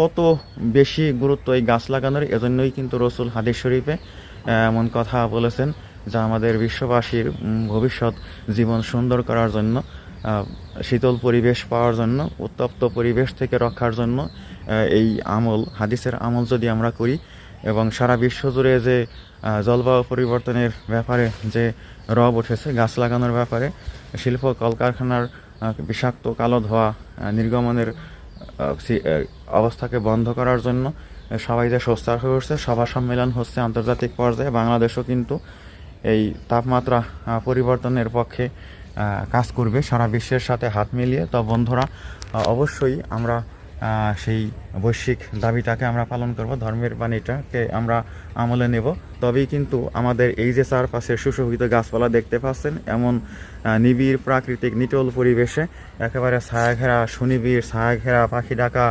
কত বেশি গুরুত্ব এই গাছ লাগানোর? এজন্যই কিন্তু রসুল হাদিস শরীফে এমন কথা বলেছেন যা আমাদের বিশ্ববাসীর ভবিষ্যৎ জীবন সুন্দর করার জন্য শীতল পরিবেশ পাওয়ার জন্য, উত্তপ্ত পরিবেশ থেকে রক্ষার জন্য এই আমল, হাদিসের আমল যদি আমরা করি এবং সারা বিশ্ব জুড়ে যে জলবায়ু পরিবর্তনের ব্যাপারে যে রব উঠেছে, গাছ লাগানোর ব্যাপারে, শিল্প কলকারখানার বিষাক্ত কালো ধোয়া নির্গমনের অবস্থাকে বন্ধ করার জন্য সবাই যে সোচ্চার হয়ে উঠছে সভা সম্মেলন হচ্ছে আন্তর্জাতিক পর্যায়ে। বাংলাদেশও কিন্তু এই তাপমাত্রা পরিবর্তনের পক্ষে কাজ করবে সারা বিশ্বের সাথে হাত মিলিয়ে। তো বন্ধুরা অবশ্যই আমরা সেই বৈশ্বিক দাবিটাকে আমরা পালন করব, ধর্মের বাণীটাকে আমরা আমলে নেব। তবেই কিন্তু আমাদের এই যে চারপাশে সুশোভিত গাছপালা দেখতে পাচ্ছেন, এমন নিবিড় প্রাকৃতিক নিটল পরিবেশে একেবারে ছায়াঘেরা, সুনিবিড় ছায়া ঘেরা পাখি ডাকা